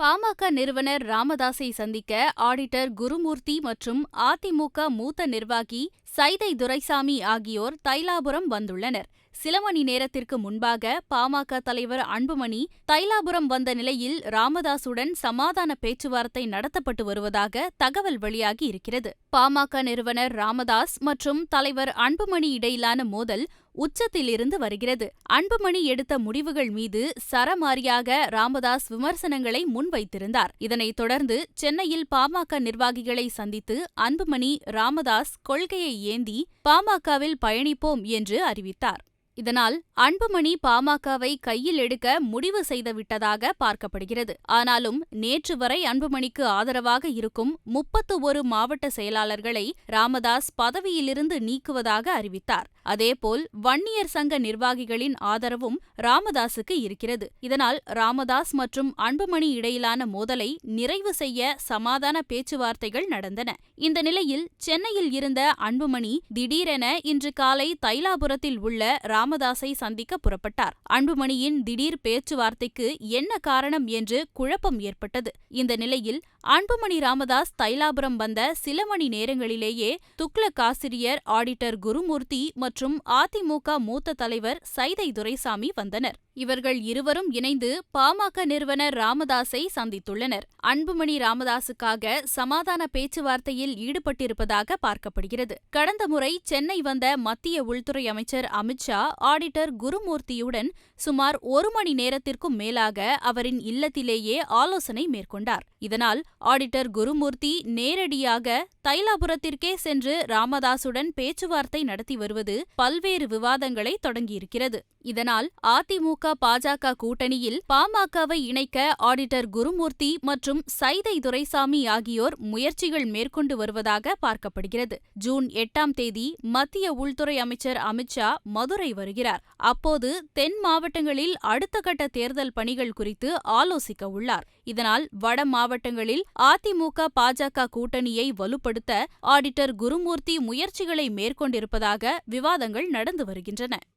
பாமக நிறுவனர் ராமதாஸை சந்திக்க ஆடிட்டர் குருமூர்த்தி மற்றும் அதிமுக மூத்த நிர்வாகி சைதை துரைசாமி ஆகியோர் தைலாபுரம் வந்துள்ளனர். சில மணி நேரத்திற்கு முன்பாக பாமக தலைவர் அன்புமணி தைலாபுரம் வந்த நிலையில் ராமதாசுடன் சமாதான பேச்சுவார்த்தை நடத்தப்பட்டு வருவதாக தகவல் வெளியாகி இருக்கிறது. பாமக நிறுவனர் ராமதாஸ் மற்றும் தலைவர் அன்புமணி இடையிலான மோதல் உச்சத்திலிருந்து வருகிறது. அன்புமணி எடுத்த முடிவுகள் மீது சரமாரியாக ராமதாஸ் விமர்சனங்களை முன்வைத்திருந்தார். இதனைத் தொடர்ந்து சென்னையில் பாமக நிர்வாகிகளை சந்தித்து அன்புமணி ராமதாஸ் கொள்கையை ஏந்தி பாமகவில் பயணிப்போம் என்று அறிவித்தார். இதனால் அன்புமணி பாமகவை கையில் எடுக்க முடிவு செய்துவிட்டதாக பார்க்கப்படுகிறது. ஆனாலும் நேற்று வரை அன்புமணிக்கு ஆதரவாக இருக்கும் முப்பத்து ஒரு மாவட்ட செயலாளர்களை ராமதாஸ் பதவியிலிருந்து நீக்குவதாக அறிவித்தார். அதேபோல் வன்னியர் சங்க நிர்வாகிகளின் ஆதரவும் ராமதாசுக்கு இருக்கிறது. இதனால் ராமதாஸ் மற்றும் அன்புமணி இடையிலான மோதலை நிறைவு செய்ய சமாதான பேச்சுவார்த்தைகள் நடந்தன. இந்த நிலையில் சென்னையில் இருந்த அன்புமணி திடீரென இன்று காலை தைலாபுரத்தில் உள்ள ராமதாஸை சந்திக்க புறப்பட்டார். அன்புமணியின் திடீர் பேச்சுவார்த்தைக்கு என்ன காரணம் என்று குழப்பம் ஏற்பட்டது. இந்த நிலையில் அன்புமணி ராமதாஸ் தைலாபுரம் வந்த சில மணி நேரங்களிலேயே துக்ளக் ஆசிரியர் ஆடிட்டர் குருமூர்த்தி மற்றும் அதிமுக மூத்த தலைவர் சைதை துரைசாமி வந்தனர். இவர்கள் இருவரும் இணைந்து பாமக நிறுவனர் ராமதாஸை சந்தித்துள்ளனர். அன்புமணி ராமதாசுக்காக சமாதான பேச்சுவார்த்தையில் ஈடுபட்டிருப்பதாக பார்க்கப்படுகிறது. கடந்த முறை சென்னை வந்த மத்திய உள்துறை அமைச்சர் அமித்ஷா ஆடிட்டர் குருமூர்த்தியுடன் சுமார் ஒரு மணி நேரத்திற்கும் மேலாக அவரின் இல்லத்திலேயே ஆலோசனை மேற்கொண்டார். இதனால் ஆடிட்டர் குருமூர்த்தி நேரடியாக தைலாபுரத்திற்கே சென்று ராமதாசுடன் பேச்சுவார்த்தை நடத்தி வருவது பல்வேறு விவாதங்களை தொடங்கியிருக்கிறது. இதனால் அதிமுக பாஜக கூட்டணியில் பாமகவை இணைக்க ஆடிட்டர் குருமூர்த்தி மற்றும் சைதை துரைசாமி ஆகியோர் முயற்சிகள் மேற்கொண்டு வருவதாக பார்க்கப்படுகிறது. ஜூன் எட்டாம் தேதி மத்திய உள்துறை அமைச்சர் அமித்ஷா மதுரை வருகிறார். அப்போது தென் மாவட்டங்களில் அடுத்த கட்ட தேர்தல் பணிகள் குறித்து ஆலோசிக்க உள்ளார். இதனால் வட மாவட்டங்களில் அதிமுக பாஜக கூட்டணியை வலுப்படுத்த ஆடிட்டர் குருமூர்த்தி முயற்சிகளை மேற்கொண்டிருப்பதாக விவாதங்கள் நடந்து வருகின்றன.